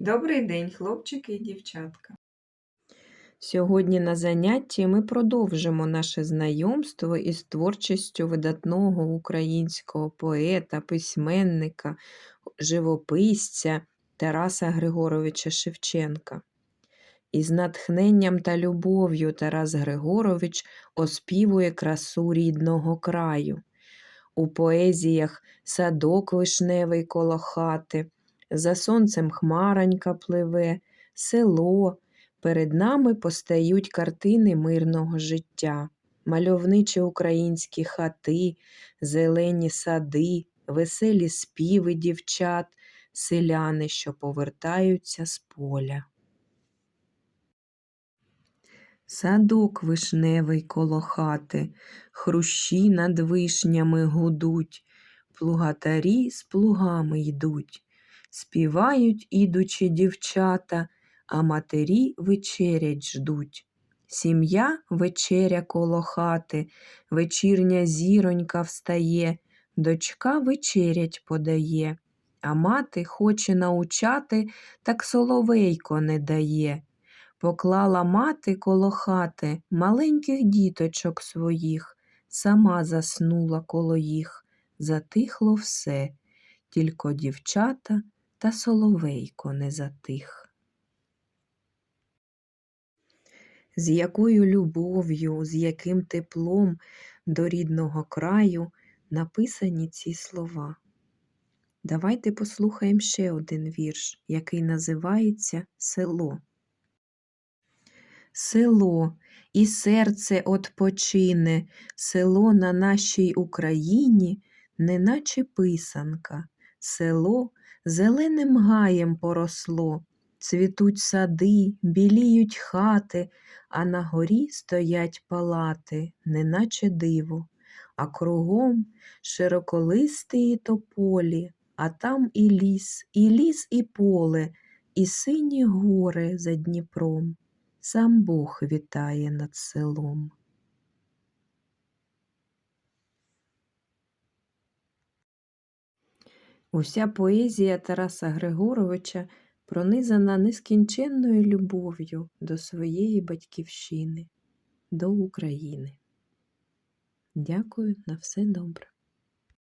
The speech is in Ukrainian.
Добрий день, хлопчики і дівчатка. Сьогодні на занятті ми продовжимо наше знайомство із творчістю видатного українського поета, письменника, живописця Тараса Григоровича Шевченка. Із натхненням та любов'ю Тарас Григорович оспівує красу рідного краю. У поезіях садок вишневий коло хати, за сонцем хмаранька пливе, село. Перед нами постають картини мирного життя, мальовничі українські хати, зелені сади, веселі співи дівчат, селяни, що повертаються з поля. Садок вишневий коло хати, хрущі над вишнями гудуть, плугатарі з плугами йдуть, співають ідучі дівчата, а матері вечерять ждуть. Сім'я вечеря коло хати, вечірня зіронька встає, дочка вечерять подає, а мати хоче научати, так соловейко не дає. Поклала мати коло хати маленьких діточок своїх, сама заснула коло їх, затихло все, тільки дівчата та соловейко не затих. З якою любов'ю, з яким теплом до рідного краю написані ці слова. Давайте послухаємо ще один вірш, який називається Село. Село, і серце отпочине, село на нашій Україні, неначе писанка, село зеленим гаєм поросло, цвітуть сади, біліють хати, а на горі стоять палати, неначе диво, а кругом широколистії тополі, а там і ліс, і ліс, і поле, і сині гори за Дніпром. Сам Бог вітає над селом. Уся поезія Тараса Григоровича пронизана нескінченною любов'ю до своєї батьківщини, до України. Дякую на все добре.